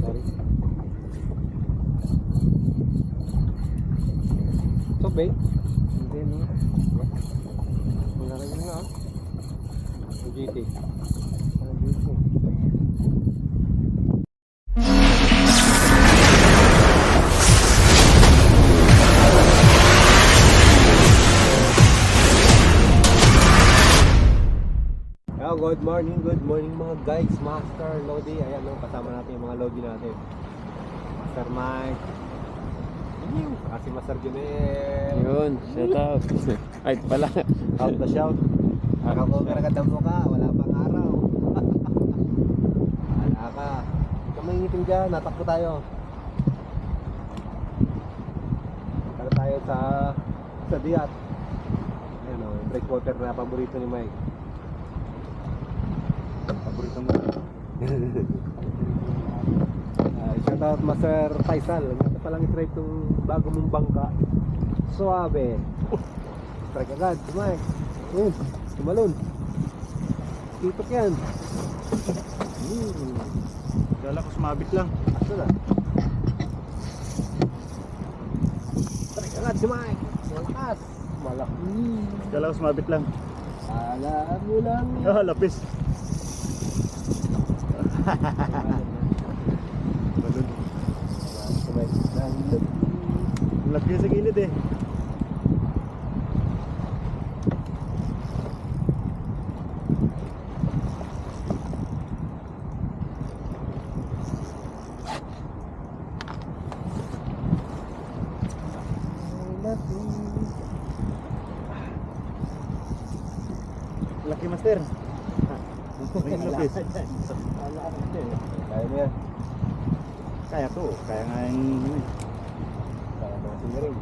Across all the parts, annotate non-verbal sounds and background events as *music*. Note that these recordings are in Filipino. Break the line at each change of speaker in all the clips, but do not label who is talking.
sorry. Ito, babe. Hindi, no? Wala ka na, ah. GT. GT. Good morning, good morning mga guys, Master Lodi. Ayan, no, kasama natin yung mga Lodi natin. Master Mike. Ayun, saka si Master Junel.
Yun, shout out. *laughs* Ay, pala.
Out the shout. Nakakover agad ang mukha, wala pang araw. *laughs* Wala ka. Ngiting dyan, natakbo tayo. Tara tayo sa sa Diat. Ayan o, yung breakwater na paborito ni Mike. Paborito mo. *laughs* uh, shout out Master Faisal. Ito pa lang i-try itong bago mong bangka. Suabe. Strike agad, Mike. Yun, tumalon. Titok yan. Hmm.
Kala ko sumabit lang.
Ito na. Strike agad Mike. Malakas. Malaki.
Kala ko sumabit lang.
Alam mo lang.
Ah, lapis. Balon. Laki sa gilid eh. Laki master. May lapis.
Kaya mo yan.
Kaya to. Kaya nga yung...
Kaya mo siniring.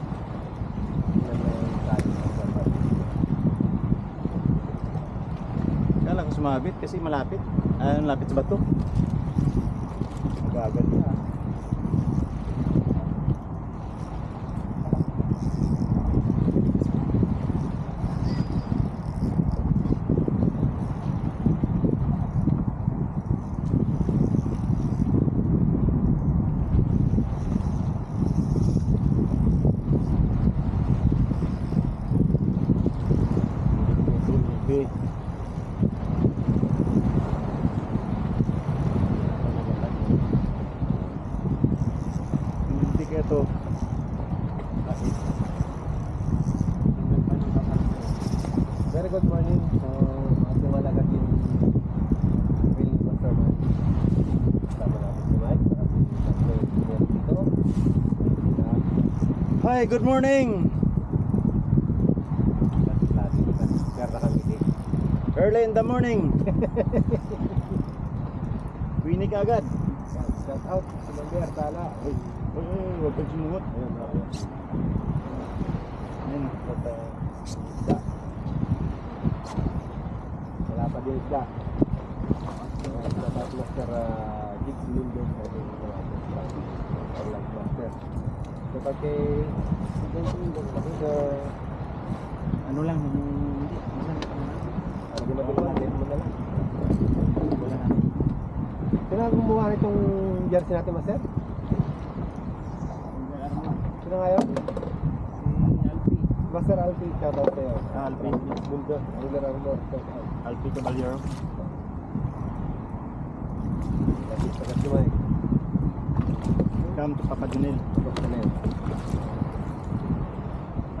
Yan na yung kaya mo sa pag-
Kala ko sumabit kasi malapit. Ah, lapit sa bato. Agad na. Hindi kaya to.
Very good morning. So, ating malagat yung Will Masterman. Kasama natin si Mike. Saka si Master Engineer dito. Na,
Hi, good morning. Early in the morning. Winig agad.
Shout out sa Mambier, Tala.
Uy, uy, huwag kang sumuot.
ayun. Ayun.
Ayun.
At, uh, isda. Wala pa din isda. Mga isda tayo Master uh, Jigs Kapag kay kasi sa
Ano lang, hindi.
ang ginagawa natin mo na lang. Sino ang gumawa nitong jersey natin, Master? Sino ngayon? Master Alfie, shout out sa'yo.
Ah, Alfie.
Mundo, Ruler Armor, shout out.
Alpi Caballero.
Lagi sa kasumay.
Come to Papa Junel.
Tapos na yun.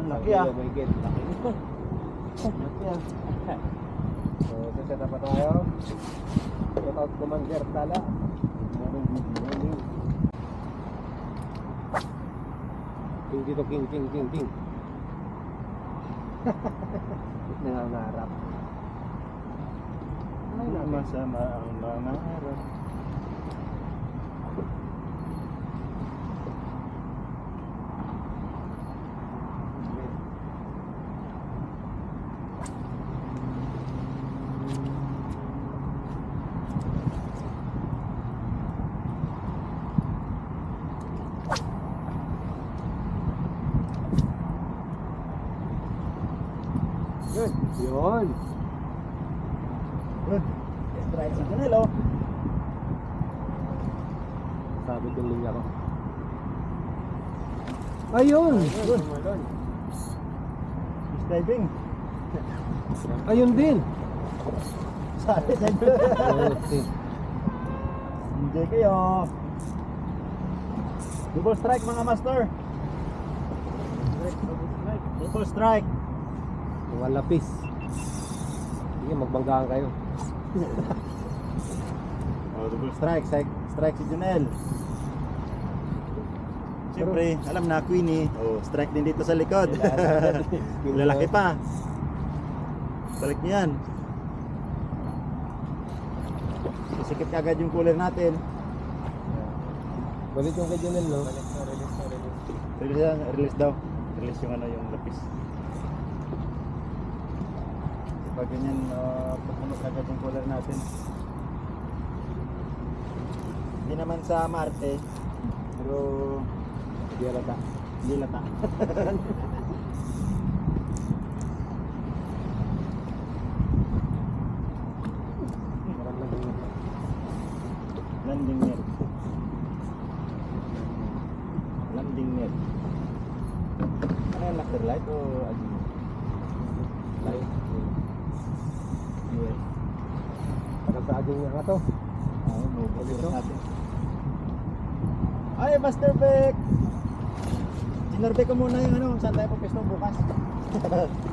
Ang laki ah.
Laki nito.
Laki ah.
So, sasya na pa tayo. Shout out Commander Tala. Morning, good morning. King dito, king, king, king, king. *laughs* Nangangarap. Ay.
Masama ang mga araw.
Yun. Yun.
Good. Strike si Janelo.
Sabit yung ko. Ayun!
Good. Fish diving.
Ayun din!
Sali sa
Okay.
Enjoy *laughs* kayo. Double strike mga master. Double strike.
Mga lapis. Sige, magbanggaan kayo.
Oh, double strike. Strike, strike si Junel. Siyempre, alam na Queenie. Oh, strike din dito sa likod. *laughs* Lalaki pa. Balik niyo yan. Sisikip ka agad yung cooler natin.
Balik yung kay Janel, no?
Release, yan, release daw. Release yung ano yung lapis. Pag ganyan, uh, pagpunod agad yung cooler natin. Hindi naman sa Marte, pero
Hindi alata.
hindi lata. Landing *laughs* net. Landing net. Ano yung lacquer light o
light. Tagal sa aging nga to.
Oo, no,
Dito?
natin. Ay, Master Beck! Sinurvey ko muna yung ano, saan tayo pupisto bukas. *laughs*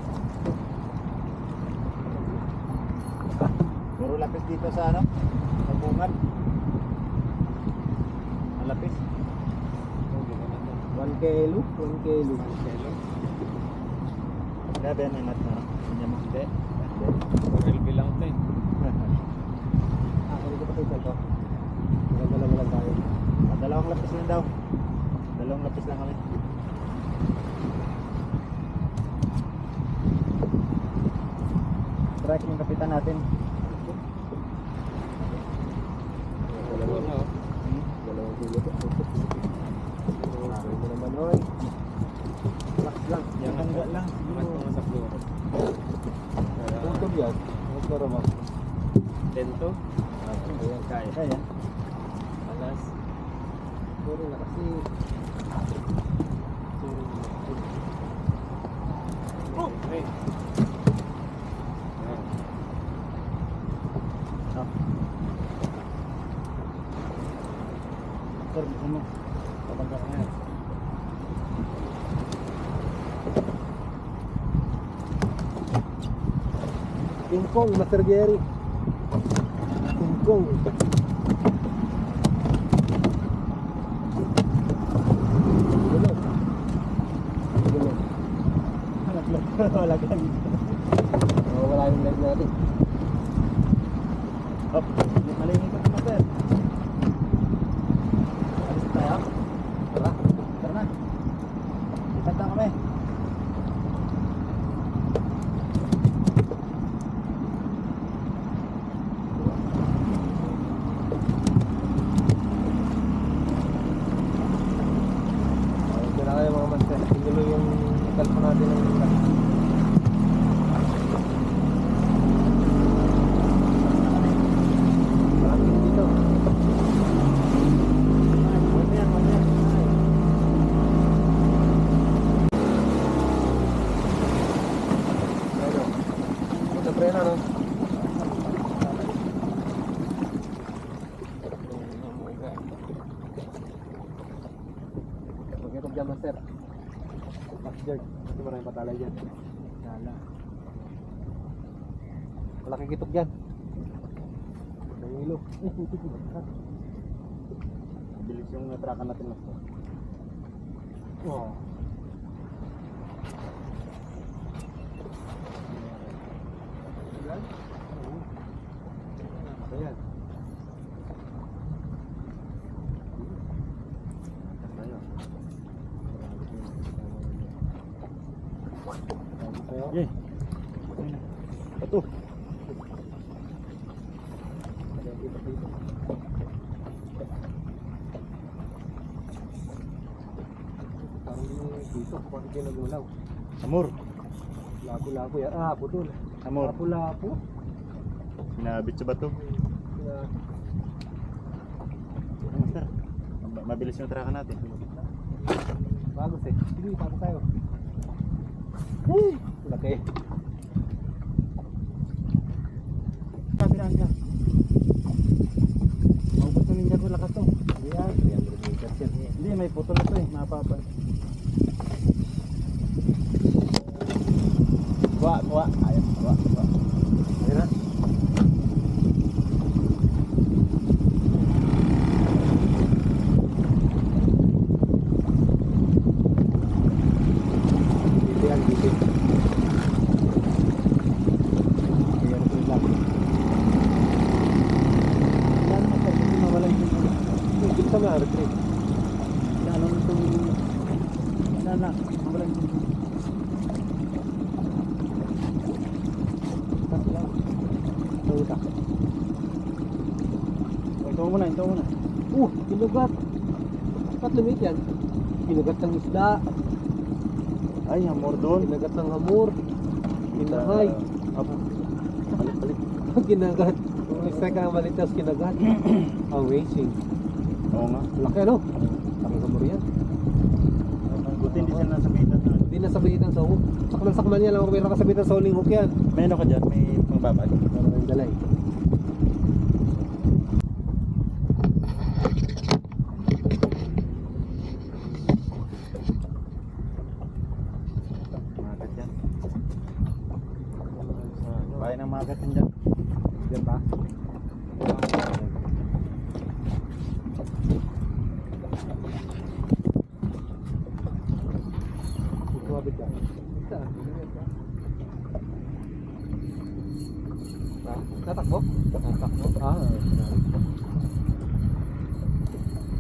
Puro lapis dito sa ano, sa bungan. Ang lapis.
1 kilo? 1 kilo.
Grabe yan, mat na. Hindi mo. Hindi.
Real bilang to eh.
Ah, hindi ko pa ito to. Magdala mo lang tayo.
Ah, Dalawang lapis lang daw. Dalawang lapis lang kami. Kapitan natin.
Dalawang,
Ano?
Hmm?
dalawang. Okay mo naman, oy. Relax lang.
Yung hangga lang.
Mas mga sa floor.
Tungkol yan. Ang klaro mo.
Tento.
Ayan.
Kaya.
Kaya.
Alas.
Puro na kasi.
Oh! Hey. Ayan.
Ah. Sir, gusto mo? Pabangga ka nga.
King Kong, Master Jerry. King Kong.
Wala *laughs* ka
Mawawala yung live natin.
Hop, malingin ka pa, sir. Alis na tayo.
Tara.
Tara na. Lipat na kami.
Okay na kayo mga master. Gulo yung telephone natin ng Maraming dito.
Ay, wala yan, wala yan. Ay.
Ano? Ito, preno, no? Pagkitok dyan, Max Jerk. Ito maraming patalay dyan. Lala. Malaking kitok dyan. Nangilo. *laughs*
Bilis yung natrakan natin.
Oo. Ayan. Oo. Ayan. Ayan.
Yay. Ito.
Dito, dito, kapag ginagulaw.
Amor.
Labo-labo yan. Ah, putol.
Amor.
Lapo-lapo.
Pinabit sa bato.
Na,
Master, mab- mabilis yung traka natin.
bago eh. Sige, bago tayo. Hey! Laki.
Sabi na siya. Maubos na ninja ko lakas to.
Hindi yan. 300 meters yan.
Hindi, may putol na to eh. Mapapal.
Kuha, kuha. Ayun, kuha, kuha. Ayun na. Dito yan, dito. Ayan, ito lang.
Yan, master, hindi mawala yung putol.
Dito sa mga retreat.
Ano nito? Wala na. Mawala yung putol.
Tapos lang. Nauta.
Ito ito muna.
Uh, kinugat. Tatlo meat yan. Kinugat ng isda.
Ay, hamor doon.
Kinagat ng hamor. Kinahay.
Apo. Balik, *laughs* balik.
kinagat. Kung isa ka malit tapos kinagat. *clears throat* Amazing.
Oo nga.
Laki ano? Laki hamor yan.
Buti hindi siya nasa pitan.
Hindi nasabitan sa hook. Sakman sakman niya lang kung mayroon kasabitan sa huling hook yan.
May ano ka dyan? May pangbabad?
Ano kayong dalay?
Magat yan. Bahay ng magat yan dyan.
Yan ba? Kumabit ka. Basta. Ah, Tatakbo? Tatakbo? Ah, sorry.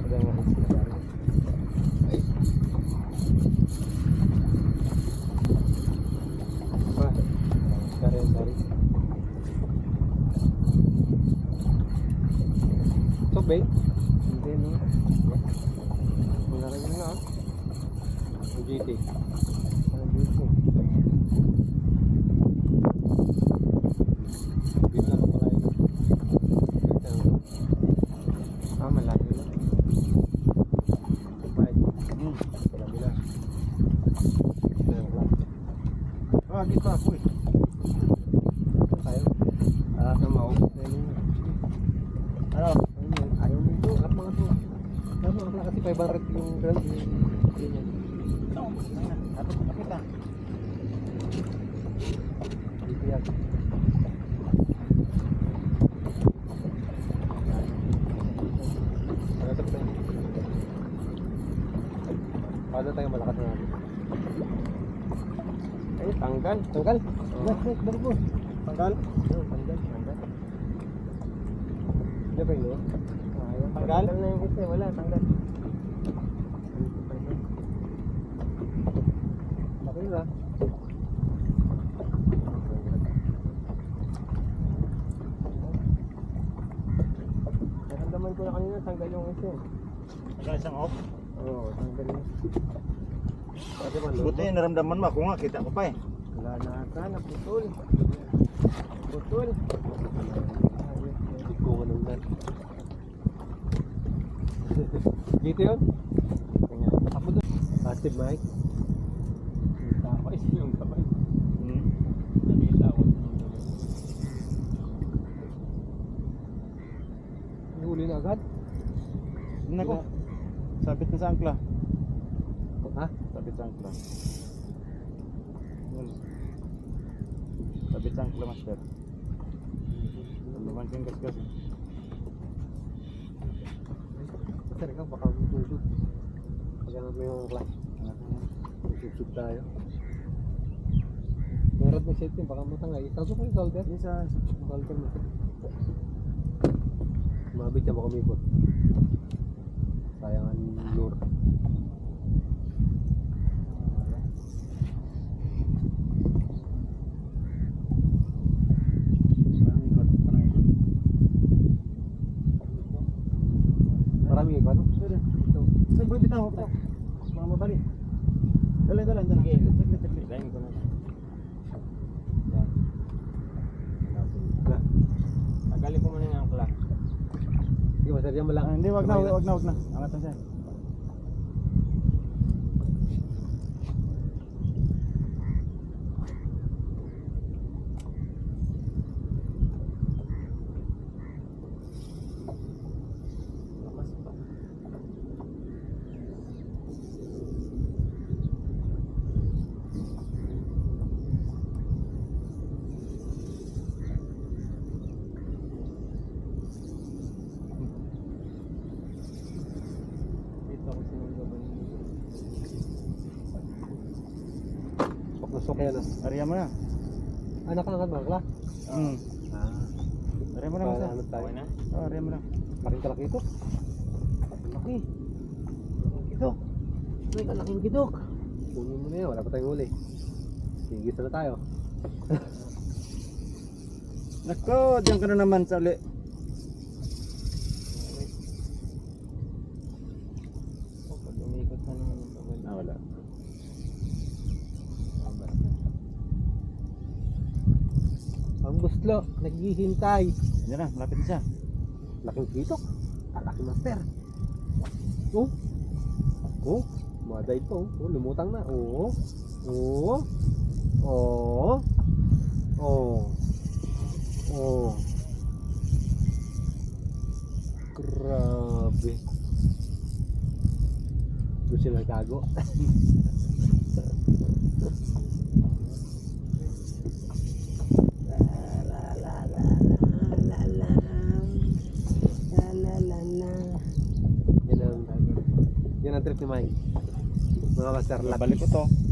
Ada nga sinasabi. Ay. Ah, sorry, sorry. Sobay? Hindi, no? Wala rin yun na, ah. Ang GT. Ang GT. Hindi na lang pala yun. Ah, malayo lang. Five.
Hmm.
Wala bila. Ayun lang.
Ah, dito ako eh.
Saan tayo? Ah, Kamao. Ayun yun.
Ano?
Ayun yun. Ayaw mo ito. At mga to. Ano, ang kasi 500 yung ground. Yun yun.
Ito. Dapat makita.
Dito yan. Ano sabi tayo? Paano tayo malakas na natin? Ay, tanggal. Tanggal? Yes, yes, bago po. Tanggal? Oo, tanggal, tanggal. Hindi ba yun? Ayaw.
Tanggal?
na yung isa, wala, tanggal. Okay na. Naramdaman ko na tanggal yung isa. eh.
Hanggang isang off.
Oo, tanggal yun. Pwede ba,
Buti yung naramdaman mo. Ako nga, kita ko pa eh.
Wala na ata, naputol. Putol. Hindi ko anong nan. *laughs* Dito yun? Ako doon. Positive mic.
Tapos yung kamay.
Hmm.
Huli na agad?
Nako. Sabit na sa angkla.
Ha?
Sabit sa angkla. Sabit sa angkla, master. Naman siyang gasgas.
Sir, ikaw baka matulog. Pagkanap mo yung class. Susub tayo. Meron mo safety, baka matangay. Itago ko yung solder.
Isa.
Solder mo. Mabit niya baka umipot. Sayangan lure.
Parang ikot. Parang ikot.
Marami?
Ito. Saan bro, bitaw ko. Mga mabalik. Dali, dali, dali.
Sige.
Saglit, saglit.
Lain ko na.
Na. Master, yan mo lang.
Ah, hindi, wag na, wag na, wag na. Angatan siya.
Dito ako sinunggaban.
Sok na sok yan ah.
Ariya mo na.
Anak ka ng bangla?
Hmm.
Ah.
Ariya mo na,
Para ano tayo?
Okay na?
Oh, ariya mo na.
Laking kalaki ito. Laki. Laking kitok. May kalaking kitok. Kunin mo na yan, wala pa tayong huli. Sige, na tayo. *laughs*
Nako, diyan ka na naman sa uli.
Oh, pag umikot na naman yung bawal.
Ah, wala.
Ah, basta.
Ang buslo, naghihintay.
Diyan na, malapit na siya.
Laking kitok. Ah, laki master. Oh. Oh. Maday to. Oh, lumutang na. Oh. Oh. Oh. Oh. Oh. Grabe. Doon sila nagtago. *laughs* ni Mike. Mga master, lucky.
Balik ko to.